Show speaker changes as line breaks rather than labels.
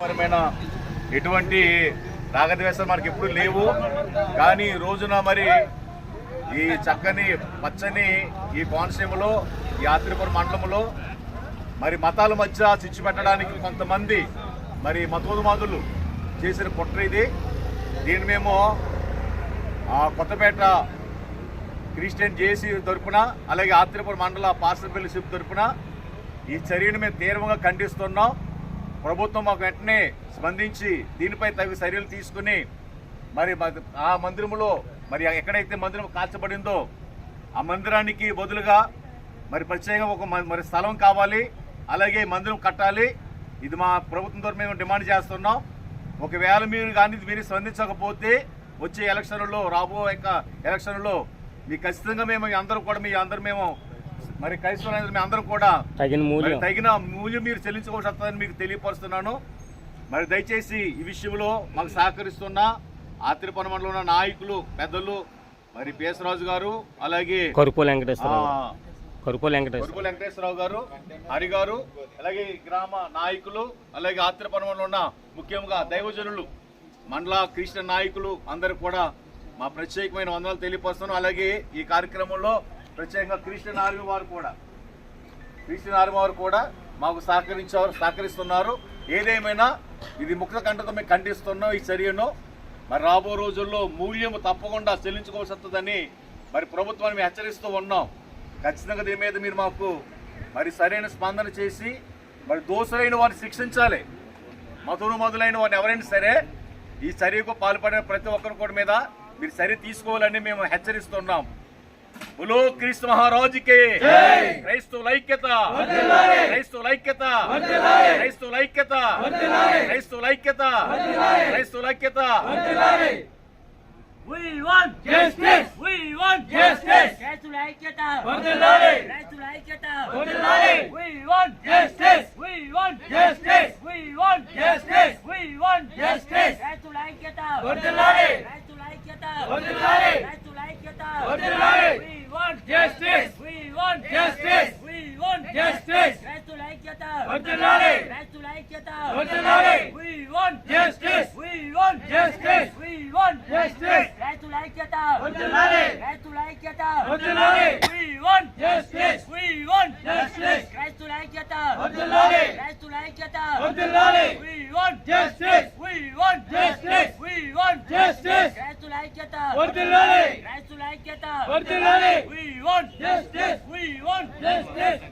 పరమైన ఎటువంటి రాగద్వేషాలు మనకి ఎప్పుడు లేవు. కానీ రోజున మరి ఈ చక్కని పచ్చని ఈ కోనసీమలో ఈ ఆత్రిపురం మండలంలో మరి మతాల మధ్య చిచ్చు పెట్టడానికి కొంతమంది మరి మతోన్మాదులు చేసిన కుట్ర ఇది. దీన్ని మేము ఆ, కొత్తపేట క్రిస్టియన్ జేసీ తరపున అలాగే ఆత్రిపురం మండల పార్సల్పల్లి శిబ్ తరపున ఈ చర్యను మేము తీవ్రంగా ఖండిస్తున్నాం. ప్రభుత్వం మాకు వెంటనే స్పందించి దీనిపై తగు చర్యలు తీసుకుని మరి ఆ మందిరములో మరి ఎక్కడైతే మందిరం కాల్చబడిందో ఆ మందిరానికి బదులుగా మరి ప్రత్యేకంగా ఒక మ- మరి స్థలం కావాలి అలాగే మందిరం కట్టాలి. ఇది మా ప్రభుత్వం ద్వారా మేము డిమాండ్ చేస్తున్నాం. ఒకవేళ మీరు కానీ మీరు స్పందించకపోతే వచ్చే ఎలక్షన్లలో రాబో యొక్క ఎలక్షన్లో మీ ఖచ్చితంగా మేము అందరూ కూడా మీ అందరూ మేము మరి క్రైస్తవులు మీ అందరూ కూడా
తగిన మూల్యం.
తగిన మూల్యం మీరు చెల్లించుకోవాల్సి వస్తుందని మీకు తెలియపరుస్తున్నాను. మరి దయచేసి ఈ విషయంలో మాకు సహకరిస్తున్న ఆత్రిపన మండలంలో ఉన్న నాయకులు పెద్దలు మరి పేసరాజు గారు అలాగే
కరుపుల
ఆ,
వెంకటేశ్వరరావు. కరుపుల వెంకటేశ్వర
వెంకటేశ్వరరావు గారు హరి గారు అలాగే గ్రామ నాయకులు అలాగే ఆత్రిపనంలో ఉన్న ముఖ్యంగా దైవజనులు మండల క్రిస్టియన్ నాయకులు అందరూ కూడా మా ప్రత్యేకమైన వందనాలు తెలియపరుస్తున్నాం అలాగే ఈ కార్యక్రమంలో ప్రత్యేకంగా క్రిస్టియన్ ఆర్మీ వారు కూడా. క్రిస్టియన్ ఆర్మీ వారు కూడా మాకు సహకరించారు సహకరిస్తున్నారు. ఏదేమైనా ఇది ముక్త కంటతో మేము ఖండిస్తున్నాం ఈ చర్యను. మరి రాబో రోజుల్లో మూల్యం తప్పకుండా చెల్లించుకోవాల్సి వస్తుందని మరి ప్రభుత్వాన్ని మేము హెచ్చరిస్తూ ఉన్నాం. ఖచ్చితంగా దీని మీద మీరు మాకు మరి సరైన స్పందన చేసి మరి దోషులైన వారిని శిక్షించాలి. మధురు మొదలైన వారిని ఎవరైనా సరే ఈ చర్యకు పాల్పడిన ప్రతి ఒక్కరి కూడా మీద మీరు చర్య తీసుకోవాలని మేము హెచ్చరిస్తున్నాం. బులో క్రీస్తు మహారాజుకి క్రైస్తవుల ఐక్యత క్రైస్తవుల ఐక్యత క్రైస్తవుల ఐక్యత క్రైస్తవుల ఐక్యత క్రైస్తవుల ఐక్యత
We want justice. We want justice. రైతుల ఐక్యత రైతుల ఐక్యత We want justice. We want justice. We want justice. We want justice. రైతుల ఐక్యత రైతుల ఐక్యత We want justice. We want justice. We want justice. Right to ಐಕ್ಯತಾ. ವಂದನಾರೆ. Right to ಐಕ್ಯತಾ. We want justice. We want justice. We want justice. Right to ಐಕ್ಯತಾ. ವಂದನಾರೆ. Right to ಐಕ್ಯತಾ. We want justice. We want justice. Right to ಐಕ್ಯತಾ. ವಂದನಾರೆ. Right to ಐಕ್ಯತಾ. We want justice. ಐಕ್ಯತ We want justice. We want justice.